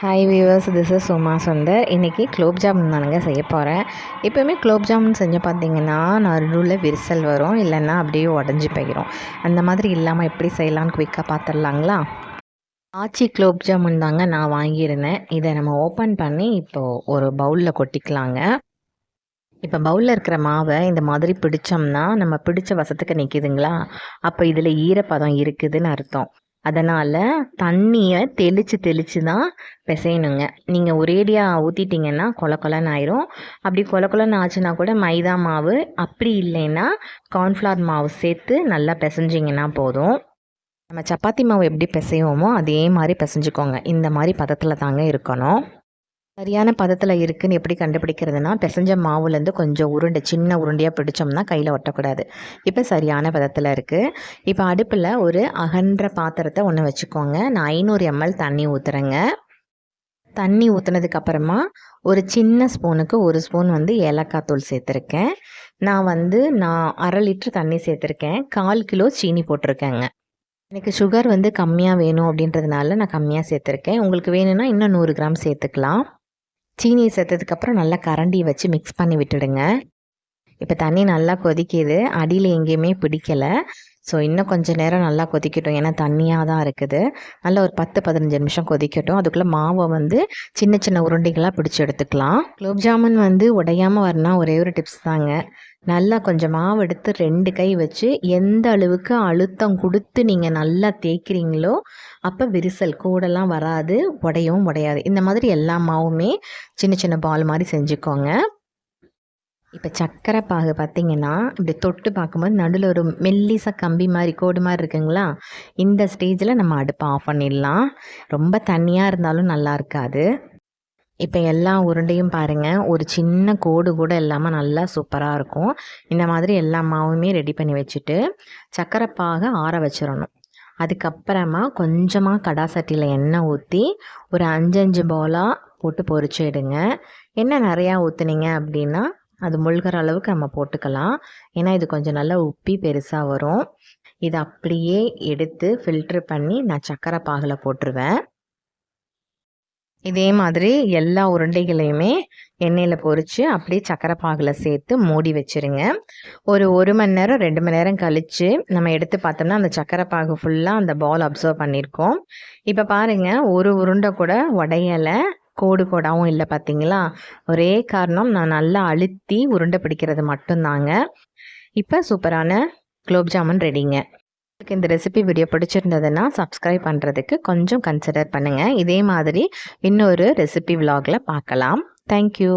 Hi viewers this is Suma Sundar இன்றைக்கி குலோப் ஜாமுன் தானுங்க செய்ய போகிறேன் எப்போயுமே குலோப் ஜாமுன் செஞ்சு பார்த்தீங்கன்னா நடுவில் விரிசல் வரும். இல்லைன்னா அப்படியே உடஞ்சி போயிடும் அந்த மாதிரி இல்லாமல் எப்படி செய்யலாம்னு குயிக்காக பார்த்துடலாங்களா ஆச்சி குலோப் ஜாமுன் தாங்க நான் வாங்கியிருந்தேன். இதை நம்ம ஓப்பன் பண்ணி இப்போது ஒரு பவுலில் கொட்டிக்கலாங்க. இப்போ பவுலில் இருக்கிற மாவை இந்த மாதிரி பிடிச்சோம்னா நம்ம பிடிச்ச வசத்துக்கு நிற்கிதுங்களா அப்போ இதில் ஈரப்பதம் இருக்குதுன்னு அர்த்தம். அதனால் தண்ணியை தெளித்து தெளித்து தான் பிசையணுங்க. நீங்கள் ஒரேடியாக ஊற்றிட்டிங்கன்னா கொல கொலன்னு ஆயிரும். அப்படி கொல கொலன்னு ஆச்சுன்னா கூட மைதா மாவு அப்படி இல்லைன்னா கார்ன்ஃப்ளவர் மாவு சேர்த்து நல்லா பிசைஞ்சிங்கன்னா போதும். நம்ம சப்பாத்தி மாவு எப்படி பிசைவோமோ அதே மாதிரி பிசைஞ்சுக்கோங்க. இந்த மாதிரி பதத்தில் தாங்க இருக்கணும். சரியான பதத்தில் இருக்குதுன்னு எப்படி கண்டுபிடிக்கிறதுனா பிசைஞ்ச மாவுலேருந்து கொஞ்சம் உருண்டை சின்ன உருண்டையாக பிடிச்சோம்னா கையில் ஒட்டக்கூடாது. இப்போ சரியான பதத்தில் இருக்குது இப்போ அடுப்பில் ஒரு அகன்ற பாத்திரத்தை ஒன்று வச்சுக்கோங்க. நான் ஐநூறு எம்எல் தண்ணி ஊற்றுறேங்க தண்ணி ஊற்றுனதுக்கப்புறமா ஒரு சின்ன ஸ்பூனுக்கு ஒரு ஸ்பூன் வந்து ஏலக்காய் தூள் சேர்த்துருக்கேன். நான் வந்து நான் அரை லிட்டர் தண்ணி சேர்த்துருக்கேன். கால் கிலோ சீனி போட்டிருக்கேங்க. எனக்கு சுகர் வந்து கம்மியாக வேணும் அப்படின்றதுனால நான் கம்மியாக சேர்த்துருக்கேன். உங்களுக்கு வேணும்னா இன்னும் நூறு கிராம் சேர்த்துக்கலாம். சீனி சேர்த்ததுக்கப்புறம் நல்லா கரண்டி வச்சு மிக்ஸ் பண்ணி விட்டுடுங்க. இப்போ தண்ணி நல்லா கொதிக்குது. அடியில் எங்கேயுமே பிடிக்கலை. ஸோ இன்னும் கொஞ்சம் நேரம் நல்லா கொதிக்கட்டும். ஏன்னா தண்ணியாக தான் இருக்குது. நல்லா ஒரு பத்து பதினஞ்சு நிமிஷம் கொதிக்கட்டும். அதுக்குள்ளே மாவை வந்து சின்ன சின்ன உருண்டைகளாக பிடிச்சி எடுத்துக்கலாம். குலோப் ஜாமுன் வந்து உடையாமல் வரணும் ஒரே ஒரு டிப்ஸ் தாங்க. நல்லா கொஞ்சம் மாவு எடுத்து ரெண்டு கை வச்சு எந்த அளவுக்கு அழுத்தம் கொடுத்து நீங்கள் நல்லா தேய்க்கிறீங்களோ அப்போ விரிசல் கூடலாம் வராது உடையவும் உடையாது. இந்த மாதிரி எல்லா மாவுமே சின்ன சின்ன பால் மாதிரி செஞ்சுக்கோங்க. இப்போ சர்க்கரை பாகு பார்த்தீங்கன்னா இப்படி தொட்டு பார்க்கும்போது நடுவில் ஒரு மெல்லிச கம்பி மாதிரி கோடு மாதிரி இருக்குங்களா? இந்த ஸ்டேஜில் நம்ம அடுப்பை ஆஃப் பண்ணிடலாம். ரொம்ப தண்ணியாக இருந்தாலும் நல்லா இருக்காது. இப்போ எல்லா உருண்டையும் பாருங்கள் ஒரு சின்ன கோடு கூட இல்லாமல் நல்லா சூப்பராக இருக்கும். இந்த மாதிரி எல்லா மாவுமே ரெடி பண்ணி வச்சுட்டு சக்கரைப்பாக ஆற வச்சிடணும் அதுக்கப்புறமா கொஞ்சமாக கடா சட்டியில் எண்ணெய் ஊற்றி ஒரு அஞ்சஞ்சு பாலாக போட்டு பொரிச்சு எடுங்க. எண்ணெய் நிறையா ஊற்றுனீங்க அப்படின்னா அது முழுகிற அளவுக்கு நம்ம போட்டுக்கலாம். ஏன்னா இது கொஞ்சம் நல்லா உப்பி பெருசாக வரும். இதை அப்படியே எடுத்து ஃபில்ட்ரு பண்ணி நான் சக்கரை பாகில் போட்டுருவேன். இதே மாதிரி எல்லா உருண்டைகளையுமே எண்ணெயில் பொறித்து அப்படியே சக்கரை பாகில் சேர்த்து மூடி வச்சுருங்க. ஒரு ஒரு மணி நேரம் ரெண்டு மணி நேரம் கழித்து நம்ம எடுத்து பார்த்தோம்னா அந்த சக்கரை பாகு ஃபுல்லாக அந்த பால் அப்சர்வ் பண்ணியிருக்கோம். இப்போ பாருங்கள் ஒரு உருண்டை கூட உடையலை கோடு கோடாகவும் இல்லை பார்த்தீங்களா ஒரே காரணம் நான் நல்லா அழுத்தி உருண்டை பிடிக்கிறது மட்டும்தாங்க. இப்போ சூப்பரான குலோப் ஜாமுன் ரெடிங்க உங்களுக்கு இந்த ரெசிபி வீடியோ பிடிச்சிருந்ததுன்னா சப்ஸ்கிரைப் பண்ணுறதுக்கு கொஞ்சம் கன்சிடர் பண்ணுங்கள் இதே மாதிரி இன்னொரு ரெசிபி விலாகில் பார்க்கலாம். தேங்க்யூ